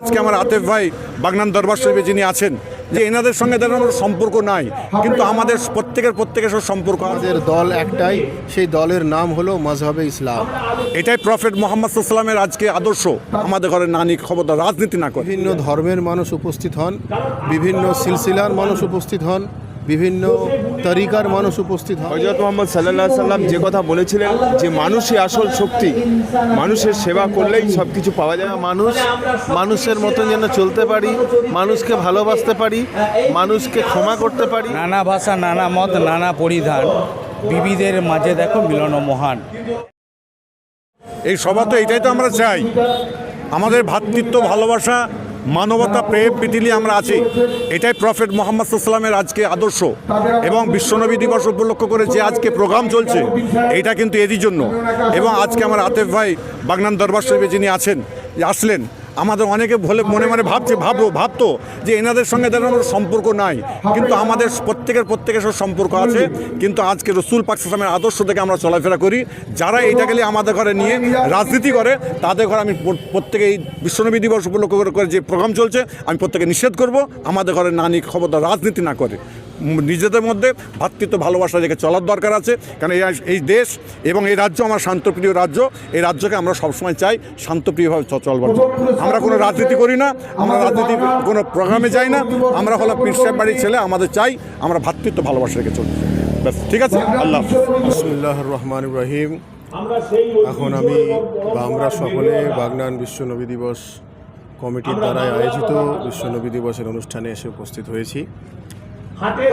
আজকে আমার আতেফ ভাই বাগনান দরবার শরীফে যিনি আছেন যে এনাদের সঙ্গে তাদের আমার সম্পর্ক নাই কিন্তু আমাদের প্রত্যেকের প্রত্যেকের সব সম্পর্ক আমাদের দল একটাই সেই দলের নাম হলো মজহবে ইসলাম। এটাই প্রফেট মোহাম্মদ ইসলামের আজকে আদর্শ আমাদের ঘরে নানি ক্ষমতা রাজনীতি না করে। বিভিন্ন ধর্মের মানুষ উপস্থিত হন বিভিন্ন সিলসিলার মানুষ উপস্থিত হন বিভিন্ন তরিকার মানুষ উপস্থিত হয়। হজরত মোহাম্মদ সাল্লাহ সাল্লাম যে কথা বলেছিলেন যে মানুষই আসল শক্তি মানুষের সেবা করলেই সব কিছু পাওয়া যায়। মানুষ মানুষের মতন যেন চলতে পারি মানুষকে ভালোবাসতে পারি মানুষকে ক্ষমা করতে পারি। নানা ভাষা নানা মত নানা পরিধান বিবিধের মাঝে দেখো মিলন মহান। এই সভা তো এটাই তো আমরা চাই। আমাদের ভ্রাতৃত্ব ভালোবাসা মানবতা, প্রেম পৃথিবী আমরা আছি। এটাই প্রফেট মোহাম্মদ সাল্লামের আজকে আদর্শ। এবং বিশ্বনবী দিবস উপলক্ষ করে যে আজকে প্রোগ্রাম চলছে এটা কিন্তু এরই জন্য। এবং আজকে আমার আতেফ ভাই বাগনান দরবার শরীফে যিনি আছেন, আসলেন আমাদের অনেকে বলে, মনে মনে ভাবছে, ভাবো, ভাবতো যে এনাদের সঙ্গে তাদের আমার সম্পর্ক নাই। কিন্তু আমাদের প্রত্যেকের প্রত্যেকের সাথে সম্পর্ক আছে। কিন্তু আজকে রসুল পাকসামের আদর্শ থেকে আমরা চলাফেরা করি। যারা এইটা গেলে আমাদের ঘরে নিয়ে রাজনীতি করে, তাদের ঘরে আমি প্র- প্রত্যেকে এই বিশ্বনবী দিবস উপলক্ষ করে যে প্রোগ্রাম চলছে, আমি প্রত্যেকে নিষেধ করব। আমাদের ঘরে নানি খবরদার রাজনীতি না করে। নিজেদের মধ্যে ভ্রাতৃত্ব ভালোবাসা রেখে চলার দরকার আছে। কারণ এই এই দেশ এবং এই রাজ্য আমার শান্তপ্রিয় রাজ্য। এই রাজ্যকে আমরা সবসময় চাই শান্তপ্রিয়ভাবে চলবার। আমরা কোনো রাজনীতি করি না, আমরা রাজনীতি কোনো প্রোগ্রামে যাই না। আমরা হলো পীর বাড়ির ছেলে, আমাদের চাই আমরা ভ্রাতৃত্ব ভালোবাসা রেখে চলি। ব্যাস, ঠিক আছে? আল্লাহ। বিসমুল্লাহ রহমান রহিম। এখন আমি আমরা সকলে বাগনান বিশ্ব নবী দিবস কমিটির দ্বারাই আয়োজিত বিশ্ব নবী দিবসের অনুষ্ঠানে এসে উপস্থিত হয়েছি।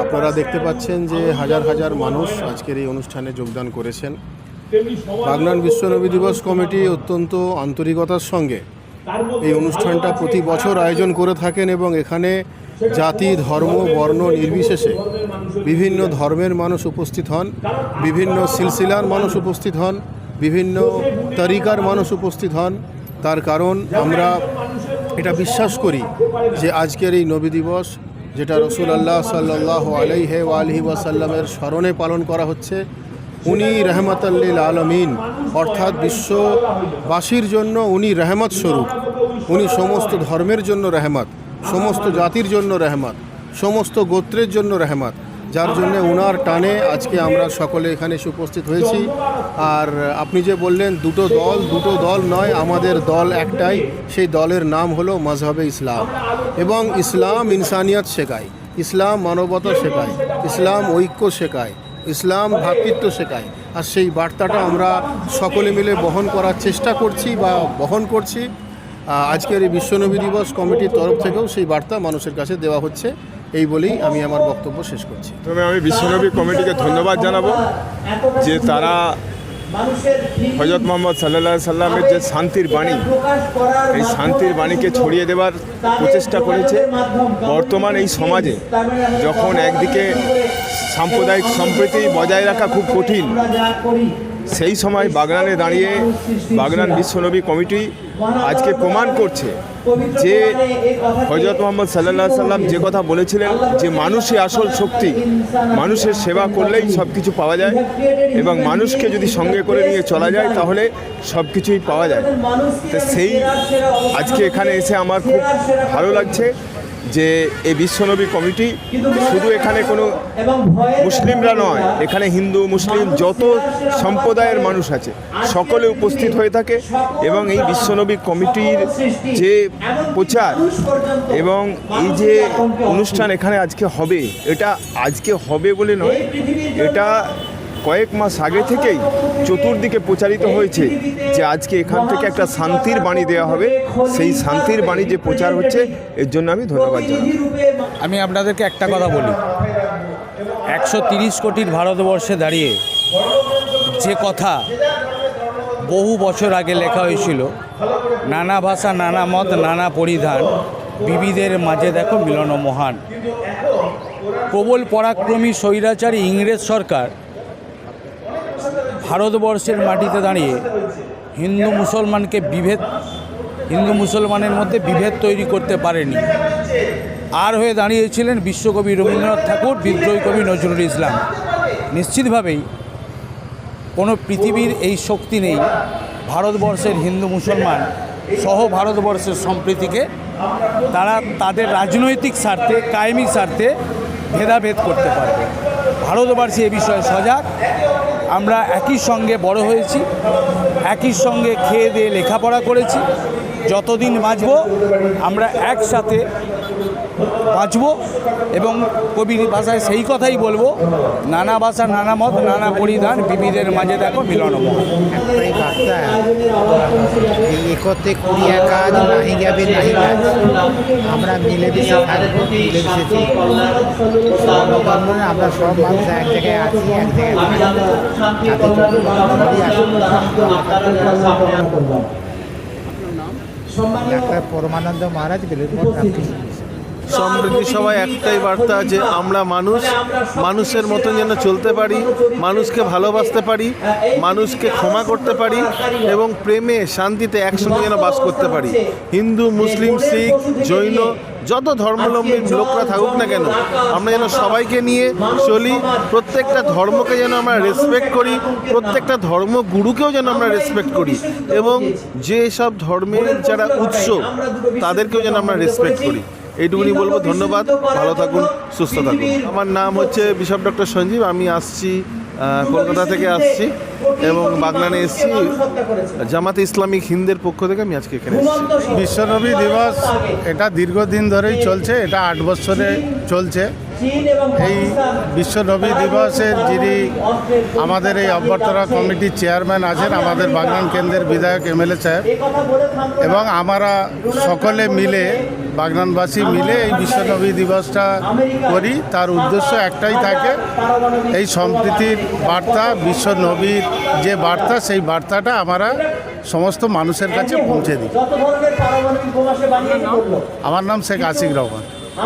আপনারা দেখতে পাচ্ছেন যে হাজার হাজার মানুষ আজকের এই অনুষ্ঠানে যোগদান করেছেন। বাগনান বিশ্ব নবী দিবস কমিটি অত্যন্ত আন্তরিকতার সঙ্গে এই অনুষ্ঠানটা প্রতি বছর আয়োজন করে থাকেন এবং এখানে জাতি ধর্ম বর্ণ নির্বিশেষে বিভিন্ন ধর্মের মানুষ উপস্থিত হন বিভিন্ন সিলসিলার মানুষ উপস্থিত হন বিভিন্ন তরিকার মানুষ উপস্থিত হন। তার কারণ আমরা এটা বিশ্বাস করি যে আজকের এই নবী দিবস যেটা রসুল আল্লাহ সাল্লাহ আলাইহে আলহি ওয়াসাল্লামের স্মরণে পালন করা হচ্ছে, উনি রহমতাল্লিল আলমিন, অর্থাৎ বিশ্ববাসীর জন্য উনি রহমত স্বরূপ। উনি সমস্ত ধর্মের জন্য রহমত, সমস্ত জাতির জন্য রহমত, সমস্ত গোত্রের জন্য রহমত। যার জন্য উনার টানে আজকে আমরা সকলে এখানে এসে উপস্থিত হয়েছি। আর আপনি যে বললেন, দুটো দল দুটো দল নয়, আমাদের দল একটাই। সেই দলের নাম হলো মজহবে ইসলাম। এবং ইসলাম ইনসানিয়ত শেখায়, ইসলাম মানবতা শেখায়, ইসলাম ঐক্য শেখায়, ইসলাম ভ্রাতৃত্ব শেখায়। আর সেই বার্তাটা আমরা সকলে মিলে বহন করার চেষ্টা করছি বা বহন করছি। আজকের এই বিশ্বনবী দিবস কমিটির তরফ থেকেও সেই বার্তা মানুষের কাছে দেওয়া হচ্ছে। এই বলেই আমি আমার বক্তব্য শেষ করছি। তবে আমি বিশ্বনবী কমিটিকে ধন্যবাদ জানাব যে তারা হজরত মোহাম্মদ সাল্লাহ সাল্লামের যে শান্তির বাণী, এই শান্তির বাণীকে ছড়িয়ে দেওয়ার প্রচেষ্টা করেছে। বর্তমান এই সমাজে যখন একদিকে সাম্প্রদায়িক সম্প্রীতি বজায় রাখা খুব কঠিন সেই সময় বাগনানে দাঁড়িয়ে বাগনান বিশ্বনবী কমিটি আজকে প্রমাণ করছে যে হজরত মোহাম্মদ সাল্লাহ সাল্লাম যে কথা বলেছিলেন, যে মানুষই আসল শক্তি, মানুষের সেবা করলেই সব কিছু পাওয়া যায় এবং মানুষকে যদি সঙ্গে করে নিয়ে চলা যায় তাহলে সব কিছুই পাওয়া যায়। তো সেই আজকে এখানে এসে আমার খুব ভালো লাগছে। যে এই বিশ্বনবী কমিটি শুধু এখানে কোনো মুসলিমরা নয়, এখানে হিন্দু, মুসলিম যত সম্প্রদায়ের মানুষ আছে, সকলে উপস্থিত হয়ে থাকে এবং এই বিশ্বনবী কমিটির যে প্রচার এবং এই যে অনুষ্ঠান এখানে আজকে হবে, এটা আজকে হবে বলে নয়, এটা কয়েক মাস আগে থেকেই চতুর্দিকে প্রচারিত হয়েছে যে আজকে এখান থেকে একটা শান্তির বাণী দেওয়া হবে। সেই শান্তির বাণী যে প্রচার হচ্ছে, এর জন্য আমি ধন্যবাদ জানাই আমি আপনাদেরকে একটা কথা বলি। একশো তিরিশ কোটির ভারতবর্ষে দাঁড়িয়ে যে কথা বহু বছর আগে লেখা হয়েছিল, নানা ভাষা, নানা মত, নানা পরিধান বিবিধের মাঝে দেখো মিলন মহান। প্রবল পরাক্রমী স্বৈরাচারী ইংরেজ সরকার ভারতবর্ষের মাটিতে দাঁড়িয়ে হিন্দু মুসলমানকে বিভেদ, হিন্দু মুসলমানের মধ্যে বিভেদ তৈরি করতে পারেনি। আর হয়ে দাঁড়িয়েছিলেন বিশ্বকবি রবীন্দ্রনাথ ঠাকুর, বিদ্রোহী কবি নজরুল ইসলাম। নিশ্চিতভাবেই কোনো পৃথিবীর এই শক্তি নেই ভারতবর্ষের হিন্দু মুসলমান সহ ভারতবর্ষের সম্প্রীতিকে তারা তাদের রাজনৈতিক স্বার্থে কায়েমি স্বার্থে ভেদাভেদ করতে পারবে। ভারতবর্ষী এ বিষয়ে সজাগ। আমরা একই সঙ্গে বড় হয়েছি, একই সঙ্গে খেয়ে দিয়ে লেখাপড়া করেছি। যতদিন বাঁচব, আমরা একসাথে বাঁচব এবং কবির ভাষায় সেই কথাই বলব, নানা ভাষা, নানা মত, নানা পরিধান, বিবিদের মাঝে দেখো মিলন এই একতে কুড়িয়া কাজ নাহি যাবে নাহি কাজ আমরা মিলেমিশে থাকব মিলেমিশে চলবো। আমরা সব মানুষ এক জায়গায় আছি এক জায়গায়। ডাক্তার পরমানন্দ মহারাজ বেলুরমঠ সমৃদ্ধি সবাই একটাই বার্তা যে আমরা মানুষ, মানুষের মতন যেন চলতে পারি, মানুষকে ভালোবাসতে পারি, মানুষকে ক্ষমা করতে পারি এবং প্রেমে, শান্তিতে একসঙ্গে যেন বাস করতে পারি। হিন্দু, মুসলিম, শিখ, জৈন, যত ধর্মাবলম্বী লোকরা থাকুক না কেন, আমরা যেন সবাইকে নিয়ে চলি, প্রত্যেকটা ধর্মকে যেন আমরা রেসপেক্ট করি, প্রত্যেকটা ধর্ম গুরুকেও যেন আমরা রেসপেক্ট করি এবং যে সব ধর্মের যারা উৎস, তাদেরকেও যেন আমরা রেসপেক্ট করি। এইটুকুনি বলব ধন্যবাদ ভালো থাকুন সুস্থ থাকুন। আমার নাম হচ্ছে বিশপ ডক্টর সঞ্জীব আমি আসছি কলকাতা থেকে আসছি এবং বাগনানে এসেছি। জামাতে ইসলামিক হিন্দের পক্ষ থেকে আমি আজকে এখানে এসেছি। বিশ্বনবী দিবস এটা দীর্ঘদিন ধরেই চলছে এটা আট বছরে চলছে। এই বিশ্বনবী দিবসের যিনি আমাদের এই অভ্যর্থনা কমিটির চেয়ারম্যান আছেন আমাদের বাগনান কেন্দ্রের বিধায়ক এমএলএ সাহেব। এবং আমরা সকলে মিলে বাগনানবাসী মিলে এই বিশ্বনবী দিবসটা করি। তার উদ্দেশ্য একটাই থাকে, এই সম্প্রীতির বার্তা বিশ্বনবীর যে বার্তা, সেই বার্তাটা আমরা সমস্ত মানুষের কাছে পৌঁছে দিই। আমার নাম শেখ আশিক রহমান।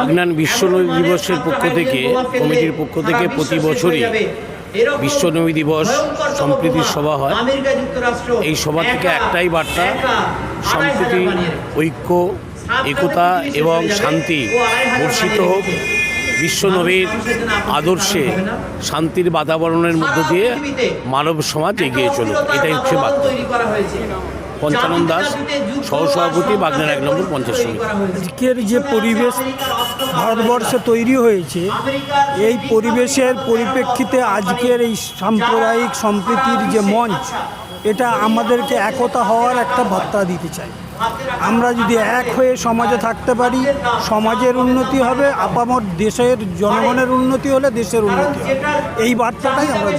বিজ্ঞান বিশ্ব নদী দিবসের পক্ষ থেকে, কমিটির পক্ষ থেকে প্রতি বছরই বিশ্ব নদী দিবস সম্প্রীতির সভা হয়। এই সভা থেকে একটাই বার্তা, সম্প্রীতি, ঐক্য একতা এবং শান্তি বর্ষিত হোক। বিশ্ব নবীর আদর্শে শান্তির বাতাবরণের মধ্য দিয়ে মানব সমাজ এগিয়ে চলুক। এটাই হচ্ছে বার্তা পঞ্চানন দাস, সহসভাপতি, বাগনার এক নম্বর পঞ্চাশ সমিতি। আজকের যে পরিবেশ ভারতবর্ষে তৈরি হয়েছে, এই পরিবেশের পরিপ্রেক্ষিতে আজকের এই সাম্প্রদায়িক সম্প্রীতির যে মঞ্চ, এটা আমাদেরকে একতা হওয়ার একটা বার্তা দিতে চাই। আমরা যদি এক হয়ে সমাজে থাকতে পারি, সমাজের উন্নতি হবে, আপামর দেশের জনগণের উন্নতি হলে দেশের উন্নতি এই বার্তাটাই আমরা